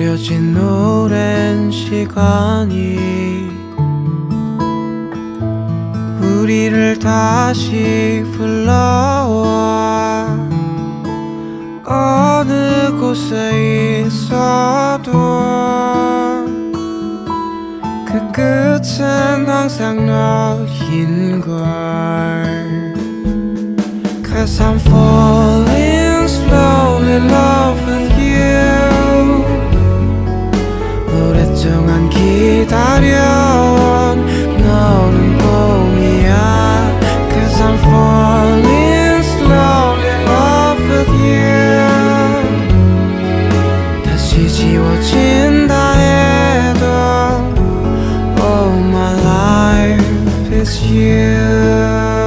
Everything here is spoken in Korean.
기다려진 오랜 시간이 우리를 다시 불러와. 어느 곳에 있어도 그 끝은 항상 너인걸. Cause I'm falling 진정한 기다려 너는 꿈이야 Cause I'm falling slowly in love with you 다시 지워진다 해도 All my life is you